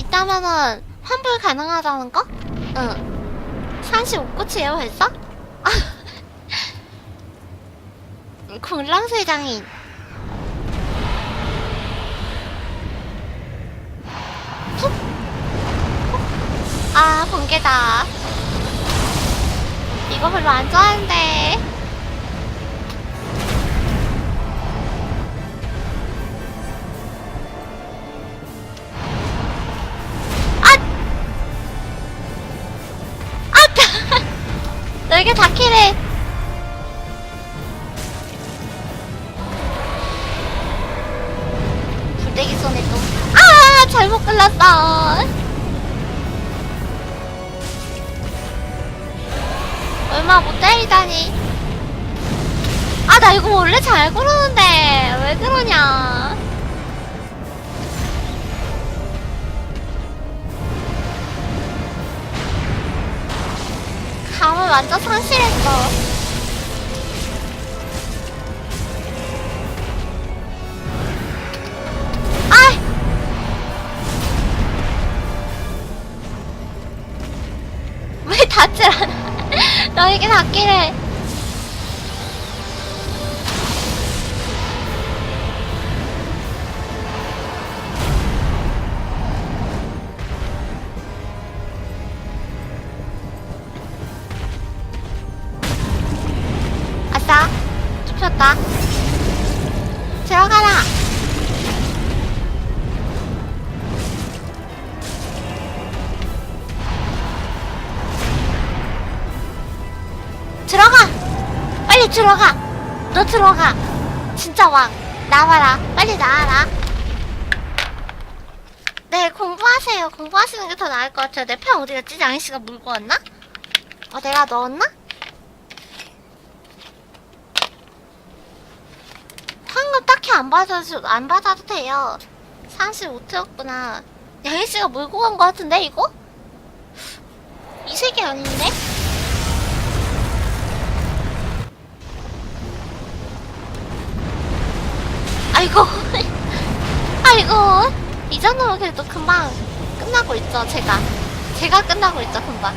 있다면은 환불 가능하다는 거? 응. 35코치예요 벌써? 아. 공랑세장인. 툭. 아 번개다. 이거 별로 안 좋아하는데. 너에게 다키래. 불대기 손에 또. 아 잘못 골랐어. 얼마 못 때리다니. 아 나 이거 원래 잘 고르는데 왜 그러냐. 감을 완전 상실했어. 아! 왜 닿질 않아? 너에게 닿기를. 좁혔다 들어가라. 들어가. 빨리 들어가. 너 들어가. 진짜 왕. 나와라. 빨리 나와라. 네 공부하세요. 공부하시는 게 더 나을 것 같아요. 내 편 어디 갔지 양희씨가 물고 왔나? 어 내가 넣었나? 안 받아도 안 받아도 돼요. 35트였구나. 양희 씨가 몰고 간 거 같은데 이거? 이 색이 아닌데? 아이고, 아이고. 이 정도면 그래도 금방 끝나고 있죠, 제가. 제가 끝나고 있죠, 금방.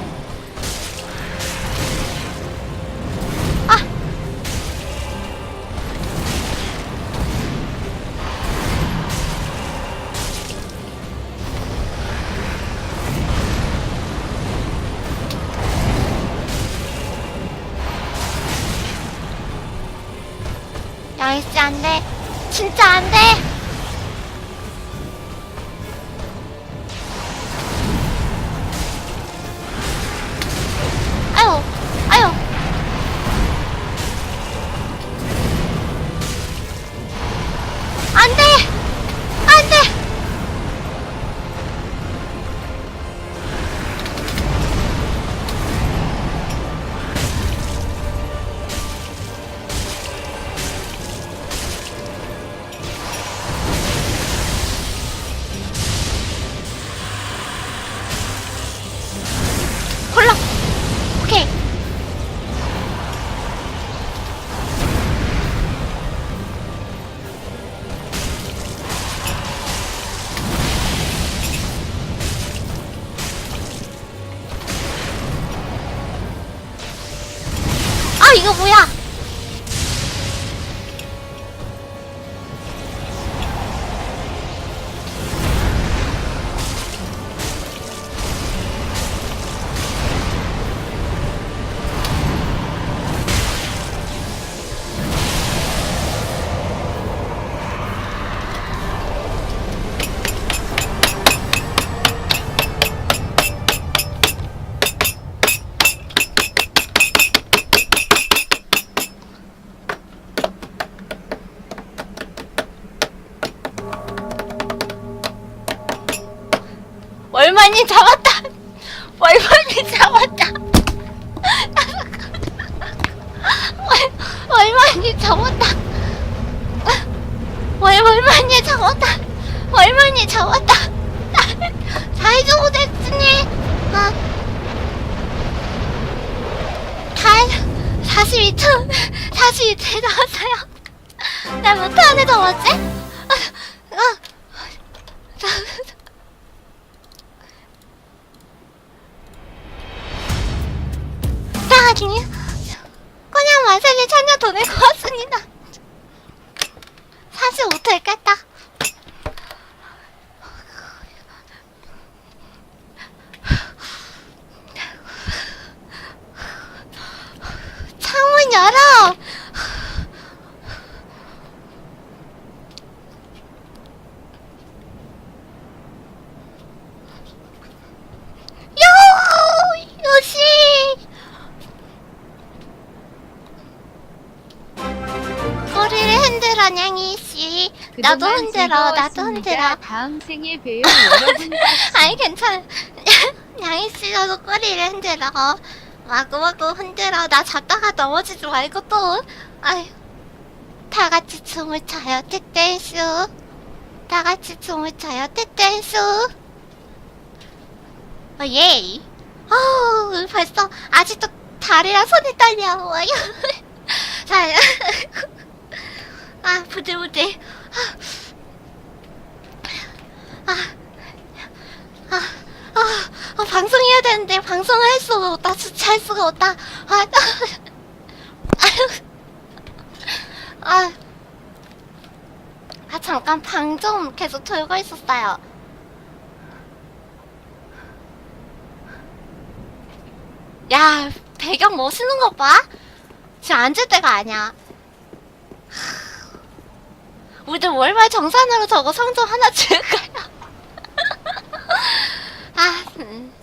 양희씨 안 돼. 진짜 안 돼. 아유, 아유. 안 돼! 아, 이거 뭐 월만이 잡았다! 월만이 잡았다! 월, 월만이 잡았다! 월, 월만이 잡았다! 월만이 잡았다! 다이조부 됐으니! 아, 다, 42초, 42초 나왔어요! 나몇 안에 잡았지? 아, 아, 아니, 그냥 말세리 천년 보내고 왔습니다. 사실 못 나도 그동안 흔들어, 나도 즐거웠습니다. 흔들어. 다음 생에 봬요 여러분. 아니, 괜찮아. 냥이씨, 나도 꼬리를 흔들어. 마구마구 흔들어. 나 잡다가 넘어지지 말고 또. 아유. 다 같이 춤을 춰요, 떼댄스. 다 같이 춤을 춰요, 떼댄스. 어, 예. 어우, 벌써, 아직도 다리랑 손이 떨려. 와요. 자, 아, 부들부들. 아, 아, 아, 아, 방송해야 되는데, 방송을 할 수가 없다. 진짜 할 수가 없다. 아, 아유. 아, 아, 잠깐 방 좀 계속 돌고 있었어요. 야, 배경 멋있는 거 봐? 지금 앉을 때가 아니야. 우리들 월말 정산으로 저거 상점 하나 줄까요? 아, 음.